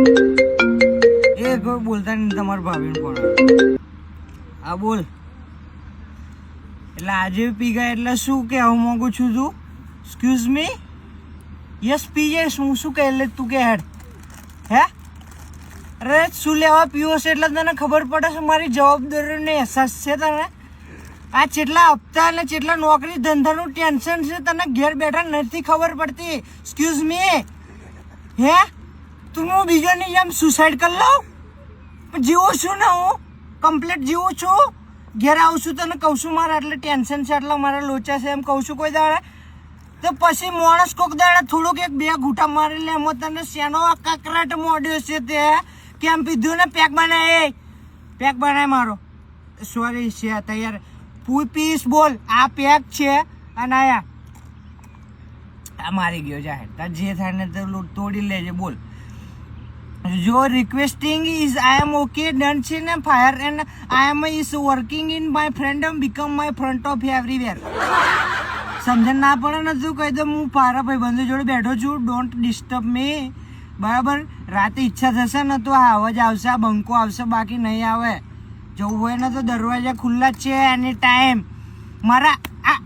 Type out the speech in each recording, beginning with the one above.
એ કોઈ બોલતા નહીં તમારા ભાભીને ફોન હા, બોલ. એટલે આજે પી ગયા એટલે શું કહેવા માંગુ છું તું? એક્સક્યુઝ મી યસ પી જઈશ. હું શું કહે એટલે તું કે હેડ. હે? અરે, શું લેવા પીવો છે એટલે તને ખબર પડે છે મારી જવાબદારીનો અહેસાસ છે તને? આ જેટલા હપ્તા અને જેટલા નોકરી ધંધાનું ટેન્શન છે તને ઘેર બેઠા નથી ખબર પડતી. એક્સક્યુઝ મી હે? તું હું બીજાની જેમ સુસાઇડ કરી લઉં? જીવું છું ને હું? કમ્પ્લીટ જીવું છું? ઘેર આવું છું તને કહું છું, મારા એટલે ટેન્શન છે એટલે મારા લોચા છે, એમ કહું છું કોઈ દાડે. તો પછી માણસ કોક દાડે થોડુંક એક બે ઘૂંટા મારી લે, એમાં તને શેનો કકરાટ મોડ્યો છે તે? કેમ પીધું ને પેક બનાય? એ, પેક બનાય મારો. સોરી છે તૈયાર. પૂ પીસ બોલ, આ પેક છે. અને આયા આ મારી ગયો જાહેર જે થાય ને તોડી લેજે, બોલ. Your requesting is, I am okay done છે ને fire, and I am is working in my M become my front of everywhere. સમજણ ના પડે ને શું કહી દઉં, હું પારા ભાઈ બંધુ જોડે બેઠો છું ડોન્ટ ડિસ્ટર્બ મી બરાબર? રાતે ઈચ્છા થશે ને તો આ અવાજ આવશે, આ બંકો આવશે, બાકી નહીં આવે. જવું હોય ને તો દરવાજા ખુલ્લા જ છે એની ટાઈમ મારા આ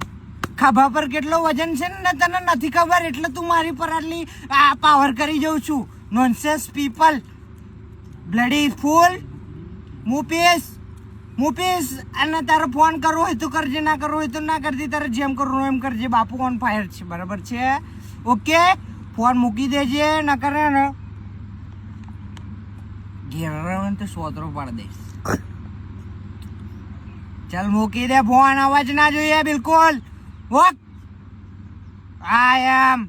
ખભા પર કેટલો વજન છે ને તને નથી ખબર? એટલે તું મારી પર આટલી, આ પાવર કરી જઉં છું. નોનસેન્સ પીપલ bloody ફૂલ મુપીશ મુપીશ અને તારે ફોન કરવો હોય તો કરજે, ના કરવો હોય તો ના કરજે, તારે જેમ કરવું એમ કરજે. બાપુ ઓન ફાયર છે, બરાબર છે? ઓકે ફોન મૂકી દેજે ના કરે ને ઘેર તો સોતરો પાડી દઈશ ચાલ, મૂકી દે ફોન અવાજ ના જોઈએ, બિલકુલ. ઓક આઈ એમ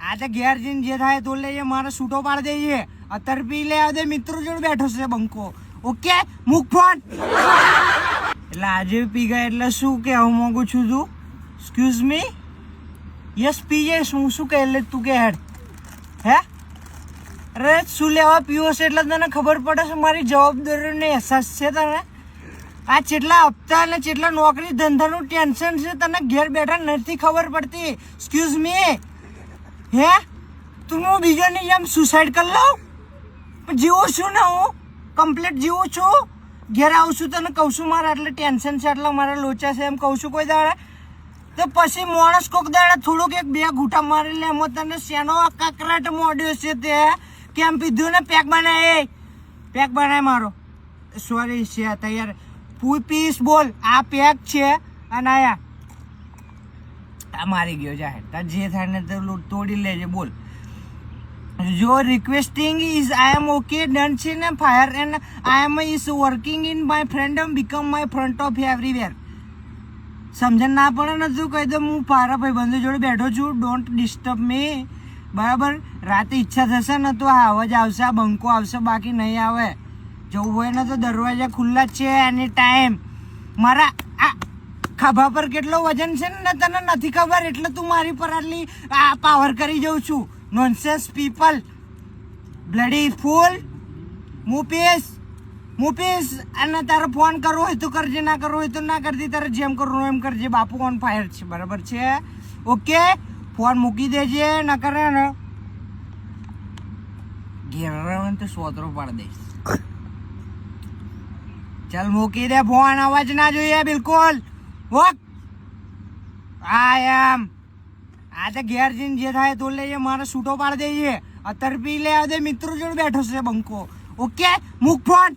આ તો ઘેર જઈને જે થાય તો લઈએ, મારે છૂટો પાડી દઈએ. અત્યારે પી લે દે મિત્રો જોડે બેઠો છે બંકો. ઓકે? મૂક ફોન. એટલે આજે પી ગયા એટલે શું કહેવા માંગુ છું તું? એક્સક્યુઝ મી યસ પી જઈશ હું શું કહે એટલે તું કે હેડ. હે? અરે, શું લેવા પીવો છે એટલે તને ખબર પડે છે મારી જવાબદારીનો અહેસાસ છે તને? આ જેટલા હપ્તા અને જેટલા નોકરી ધંધાનું ટેન્શન છે તને ઘેર બેઠા નથી ખબર પડતી. એક્સક્યુઝ મી હે? તું હું બીજાની જેમ સુસાઇડ કરી લઉં? જીવું છું ને હું? કમ્પ્લીટ જીવું છું? ઘેર આવું છું તને કહું છું મારા એટલે ટેન્શન છે એટલે મારા લોચા છે એમ કહું છું કોઈ દાડે? તો પછી માણસ કોક દાડે થોડુંક એક બે ઘૂંટા મારી લે, એમાં તને શેનો કકરાટ મોડ્યો છે તે? કેમ પીધું ને પેક બનાય? એ, પેક બનાય મારો. સોરી છે તૈયાર. પીસ બોલ. આ પેક છે, અને આયા આ મારી ગયો જાહેર તાર જે થાય ને તે તોડી લેજે, બોલ. your requesting is I am okay છે ને fire and I am is working in my friend become my front of everywhere. સમજણ ના પડે ને તું કહી દો, હું પારા ભાઈ બંધુ જોડે બેઠો છું ડોન્ટ ડિસ્ટર્બ મે બરાબર? રાતે ઈચ્છા થશે ને તો આ અવાજ આવશે, આ બંકો આવશે, બાકી નહીં આવે. જવું હોય ને તો દરવાજા ખુલ્લા જ છે એની ટાઈમ મારા ખભા પર કેટલો વજન છે ને તને નથી ખબર એટલે તું મારી પર આટલી આ પાવર કરી જઉં છું. નોનસેન્સ પીપલ બ્લડી ફૂલ મુપેશ મુપેશ અને તારો ફોન કરવો હોય તો કરજે ના કરવો હોય તો ના કરજે તારે જેમ કરવું એમ કરજે. બાપુ ઓન ફાયર છે બરાબર છે? ઓકે ફોન મૂકી દેજે ના કરે ને ઘેર તો સોતરો પાડી દઈશ. ચાલ મૂકી દે ફોન અવાજ ના જોઈએ બિલકુલ. Walk I am. આ તો ઘેર જઈને જે થાય તો લઈએ, મારે છૂટો પાડી દઈએ. અત્યારે પી લે દે મિત્રો જોડે બેઠો છે બંકો. ઓકે? મૂક ફોન.